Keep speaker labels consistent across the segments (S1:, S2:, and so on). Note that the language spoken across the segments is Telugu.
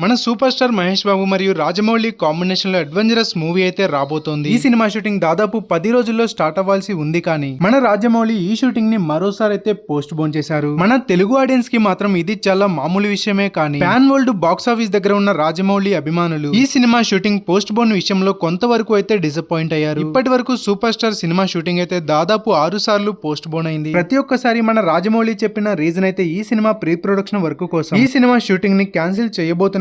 S1: మన సూపర్ స్టార్ మహేష్ బాబు మరియు రాజమౌళి కాంబినేషన్లో అడ్వెంచరస్ మూవీ అయితే రాబోతోంది. ఈ సినిమా షూటింగ్ దాదాపు పది రోజుల్లో స్టార్ట్ అవ్వాల్సి ఉంది కానీ మన రాజమౌళి ఈ షూటింగ్ని మరోసారి అయితే పోస్ట్ పోన్ చేశారు. మన తెలుగు ఆడియన్స్కి మాత్రం ఇది చాలా మామూలు విషయమే కానీ ప్యాన్ వరల్డ్ బాక్స్ ఆఫీస్ దగ్గర ఉన్న రాజమౌళి అభిమానులు ఈ సినిమా షూటింగ్ పోస్ట్ పోన్ విషయంలో కొంతవరకు అయితే డిసప్పాయింట్ అయ్యారు. ఇప్పటి వరకు సూపర్ స్టార్ సినిమా షూటింగ్ అయితే దాదాపు ఆరు సార్లు పోస్ట్ పోన్ అయింది. ప్రతి ఒక్కసారి మన రాజమౌళి చెప్పిన రీజన్ అయితే ఈ సినిమా ప్రీ ప్రొడక్షన్ వర్క్ కోసం. ఈ సినిమా షూటింగ్ని క్యాన్సిల్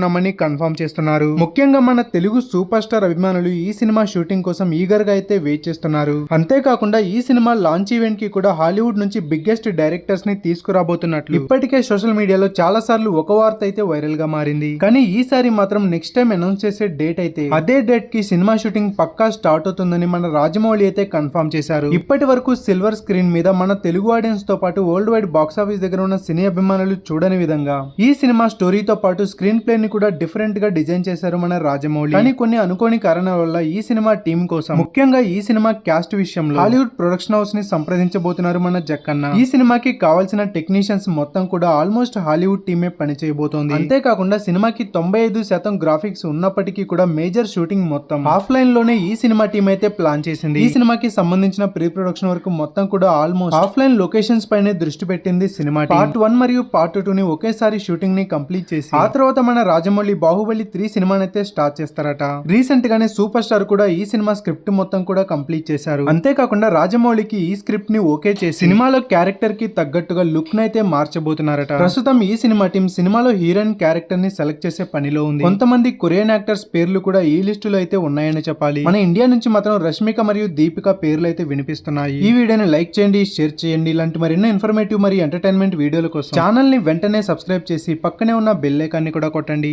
S1: చేస్తున్నామని కన్ఫర్మ్ చేస్తున్నారు. ముఖ్యంగా మన తెలుగు సూపర్ స్టార్ అభిమానులు ఈ సినిమా షూటింగ్ కోసం ఈగర్గా అయితే వెయిట్ చేస్తున్నారు. అంతేకాకుండా ఈ సినిమా లాంచ్ ఈవెంట్కి కూడా హాలీవుడ్ నుంచి బిగ్గెస్ట్ డైరెక్టర్స్ని తీసుకురాబోతున్నట్లు. ఇప్పటికే సోషల్ మీడియాలో చాలా సార్లు ఒక వార్త అయితే వైరల్గా మారింది. కానీ ఈసారి మాత్రం నెక్స్ట్ టైం అనౌన్స్ చేసే డేట్ అయితే అదే డేట్కి సినిమా షూటింగ్ పక్కా స్టార్ట్ అవుతుందని మన రాజమౌళి అయితే కన్ఫర్మ్ చేశారు. ఇప్పటి వరకు సిల్వర్ స్క్రీన్ మీద మన తెలుగు ఆడియన్స్తో పాటు వరల్డ్ వైడ్ బాక్స్ ఆఫీస్ దగ్గర ఉన్న సినీ అభిమానులు చూడని విధంగా ఈ సినిమా స్టోరీతో పాటు స్క్రీన్ ప్లే ని కూడా డిఫరెంట్గా డిజైన్ చేశారు మన రాజమౌళి. కానీ కొన్ని అనుకోని కారణాల వల్ల ఈ సినిమా టీం కోసం ముఖ్యంగా ఈ సినిమా క్యాస్ట్ విషయంలో హాలీవుడ్ ప్రొడక్షన్ హౌస్ని సంప్రదించబోతున్నారు మన జక్కన్న. ఈ సినిమాకి కావాల్సిన టెక్నీషియన్స్ మొత్తం కూడా ఆల్మోస్ట్ హాలీవుడ్ టీమే పని చేయబోతోంది అంతేకాకుండా సినిమాకి తొంభై ఐదు శాతం గ్రాఫిక్స్ ఉన్నప్పటికీ కూడా మేజర్ షూటింగ్ మొత్తం. ఆఫ్లైన్లోనే ఈ సినిమా టీం అయితే ప్లాన్ చేసింది. ఈ సినిమాకి సంబంధించిన ప్రీ ప్రొడక్షన్ వరకు మొత్తం కూడా ఆల్మోస్ట్ ఆఫ్లైన్ లొకేషన్స్ పైనే దృష్టి పెట్టింది సినిమా పార్ట్ వన్ మరియు పార్ట్ టూ ని ఒకేసారి షూటింగ్ని కంప్లీట్ చేసి ఆ తర్వాత మన రాజమౌళి బాహుబలి త్రీ సినిమాని అయితే స్టార్ట్ చేస్తారట. రీసెంట్ గానే సూపర్ స్టార్ కూడా ఈ సినిమా స్క్రిప్ట్ మొత్తం కూడా కంప్లీట్ చేశారు. అంతేకాకుండా రాజమౌళికి ఈ స్క్రిప్ట్ని ఓకే చేసి సినిమాలో క్యారెక్టర్కి తగ్గట్టుగా లుక్ నైతే మార్చబోతున్నారట. ప్రస్తుతం ఈ సినిమా టీం సినిమాలో హీరోయిన్ క్యారెక్టర్ని సెలెక్ట్ చేసే పనిలో ఉంది. కొంతమంది కొరియన్ యాక్టర్స్ పేర్లు కూడా ఈ లిస్టులో అయితే ఉన్నాయని చెప్పాలి. మన ఇండియా నుంచి మాత్రం రష్మిక మరియు దీపిక పేర్లు అయితే వినిపిస్తున్నాయి. ఈ వీడియోని లైక్ చేయండి షేర్ చేయండి. ఇలాంటి మరెన్నో ఇన్ఫర్మేటివ్ మరియు ఎంటర్టైన్మెంట్ వీడియోల కోసం ఛానల్ని వెంటనే సబ్స్క్రైబ్ చేసి పక్కనే ఉన్న బెల్ ఐకాన్ని కూడా కొట్టండి.